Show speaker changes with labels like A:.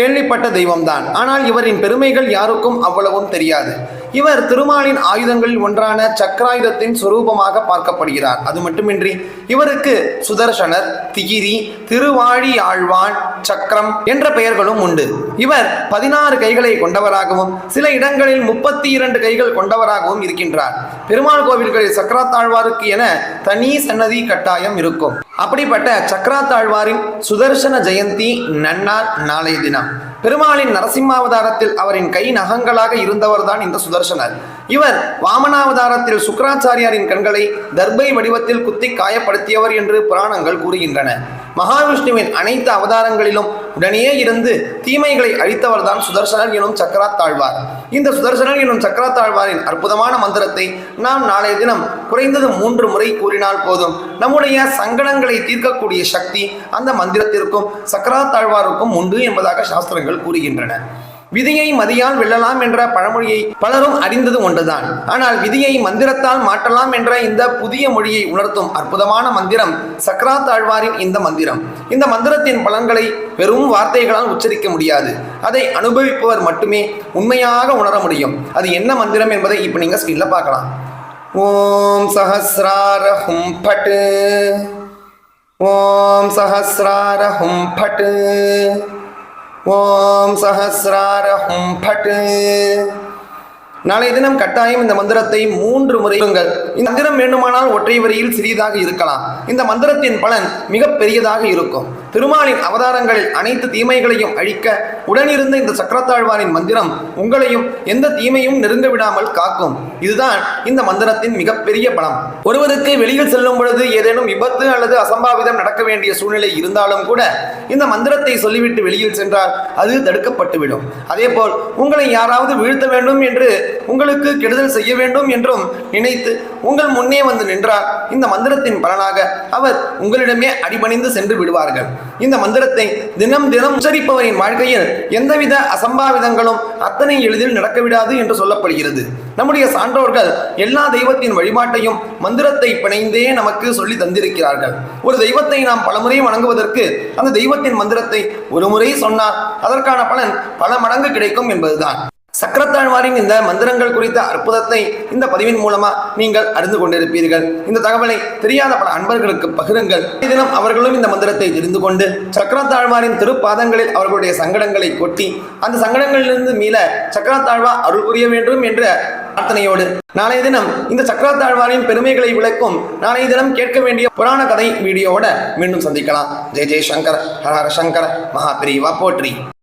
A: கேள்விப்பட்ட தெய்வம்தான். ஆனால் இவரின் பெருமைகள் யாருக்கும் அவ்வளவும் தெரியாது. இவர் திருமாலின் ஆயுதங்களில் ஒன்றான சக்கராயுதத்தின் சுரூபமாக பார்க்கப்படுகிறார். அது மட்டுமின்றி இவருக்கு சுதர்சனர் திகிரி திருவாழி ஆழ்வான் சக்கரம் என்ற பெயர்களும் உண்டு. இவர் பதினாறு கைகளை கொண்டவராகவும் சில இடங்களில் முப்பத்தி இரண்டு கைகள் கொண்டவராகவும் இருக்கின்றார். பெருமாள் கோவில்களில் சக்கராத்தாழ்வாருக்கு என தனி சன்னதி கட்டாயம் இருக்கும். அப்படிப்பட்ட சக்கராத்தாழ்வாரின் சுதர்சன ஜெயந்தி நன்னார் நாளைய தினம். பெருமாளின் நரசிம்மாவதாரத்தில் அவரின் கை நகங்களாக இருந்தவர்தான் இந்த சுதர்சனர். இவர் வாமனாவதாரத்தில் சுக்கராச்சாரியாரின் கண்களை தர்பை வடிவத்தில் குத்தி காயப்படுத்தியவர் என்று புராணங்கள் கூறுகின்றன. மகாவிஷ்ணுவின் அனைத்து அவதாரங்களிலும் உடனே இருந்து தீமைகளை அழித்தவர்தான் சுதர்சனர் எனும் சக்கராத்தாழ்வார். இந்த சுதர்சனர் எனும் சக்கராத்தாழ்வாரின் அற்புதமான மந்திரத்தை நாம் நாளைய தினம் குறைந்தது மூன்று முறை கூறினால் போதும். நம்முடைய சங்கடங்களை தீர்க்கக்கூடிய சக்தி அந்த மந்திரத்திற்கும் சக்கராத்தாழ்வாருக்கும் உண்டு என்பதாக சாஸ்திரங்கள் கூறுகின்றன. விதியை மதியால் வெல்லலாம் என்ற பழமொழியை பலரும் அறிந்தது ஒன்றுதான். ஆனால் விதியை மந்திரத்தால் மாற்றலாம் என்ற இந்த புதிய மொழியை உணர்த்தும் அற்புதமான மந்திரம் சக்கராத்தாழ்வாரின் இந்த மந்திரம். இந்த மந்திரத்தின் பலன்களை வெறும் வார்த்தைகளால் உச்சரிக்க முடியாது. அதை அனுபவிப்பவர் மட்டுமே உண்மையாக உணர முடியும். அது என்ன மந்திரம் என்பதை இப்போ நீங்கள் ஸ்கிரீனில் பார்க்கலாம். ஓம் சஹசிரார ஹும் ஓம் சஹசிரார ஹும் பட்டு. ஓம் சஹசிரார ஹும் பட். நாளைய தினம் கட்டாயம் இந்த மந்திரத்தை மூன்று முறை இந்த மந்திரம் வேண்டுமானால் ஒற்றை வரியில் சிறியதாக இருக்கலாம். இந்த மந்திரத்தின் பலன் மிக பெரியதாக இருக்கும். திருமாலின் அவதாரங்களில் அனைத்து தீமைகளையும் அழிக்க உடனிருந்த இந்த சக்கரத்தாழ்வாரின் மந்திரம் உங்களையும் எந்த தீமையும் நெருங்க விடாமல் காக்கும். இதுதான் இந்த மந்திரத்தின் மிகப்பெரிய பலம். ஒருவருக்கு வெளியில் செல்லும் பொழுது ஏதேனும் விபத்து அல்லது அசம்பாவிதம் நடக்க வேண்டிய சூழ்நிலை இருந்தாலும் கூட இந்த மந்திரத்தை சொல்லிவிட்டு வெளியில் சென்றால் அது தடுக்கப்பட்டுவிடும். அதேபோல் உங்களை யாராவது வீழ்த்த வேண்டும் என்று உங்களுக்கு கெடுதல் செய்ய வேண்டும் என்றும் நினைத்து உங்கள் முன்னே வந்து நின்றால் இந்த மந்திரத்தின் பலனாக அவர் உங்களிடமே அடிபணிந்து சென்று விடுவார்கள். இந்த மந்திரத்தை தினம் தினம் உச்சரிப்பவரின் வாழ்க்கையில் எந்தவித அசம்பாவிதங்களும் அத்தனை எளிதில் நடக்கவிடாது என்று சொல்லப்படுகிறது. நம்முடைய சான்றோர்கள் எல்லா தெய்வத்தின் வழிபாட்டையும் மந்திரத்தை பிணைந்தே நமக்கு சொல்லி தந்திருக்கிறார்கள். ஒரு தெய்வத்தை நாம் பலமுறை வணங்குவதற்கு அந்த தெய்வத்தின் மந்திரத்தை ஒரு முறை சொன்னால் அதற்கான பலன் பல மடங்கு கிடைக்கும் என்பதுதான். சக்கரத்தாழ்வாரின் இந்த மந்திரங்கள் குறித்த அற்புதத்தை இந்த பதிவின் மூலமா நீங்கள் அறிந்து கொண்டிருப்பீர்கள். இந்த தகவலை தெரியாத பல அன்பர்களுக்கு பகிருங்கள். தினம் அவர்களும் இந்த மந்திரத்தை தெரிந்து கொண்டு சக்கரத்தாழ்வாரின் திருப்பாதங்களில் அவர்களுடைய சங்கடங்களை கொட்டி அந்த சங்கடங்களிலிருந்து மீள சக்கரத்தாழ்வா அருள் புரிய வேண்டும் என்ற பிரார்த்தனையோடு நாளைய தினம் இந்த சக்கரத்தாழ்வாரின் பெருமைகளை விளக்கும் நாளைய தினம் கேட்க வேண்டிய புராண கதை வீடியோவோட மீண்டும் சந்திக்கலாம். ஜெய் ஜெய் சங்கர் ஹரஹர சங்கர மகாபிரிவா போற்றி.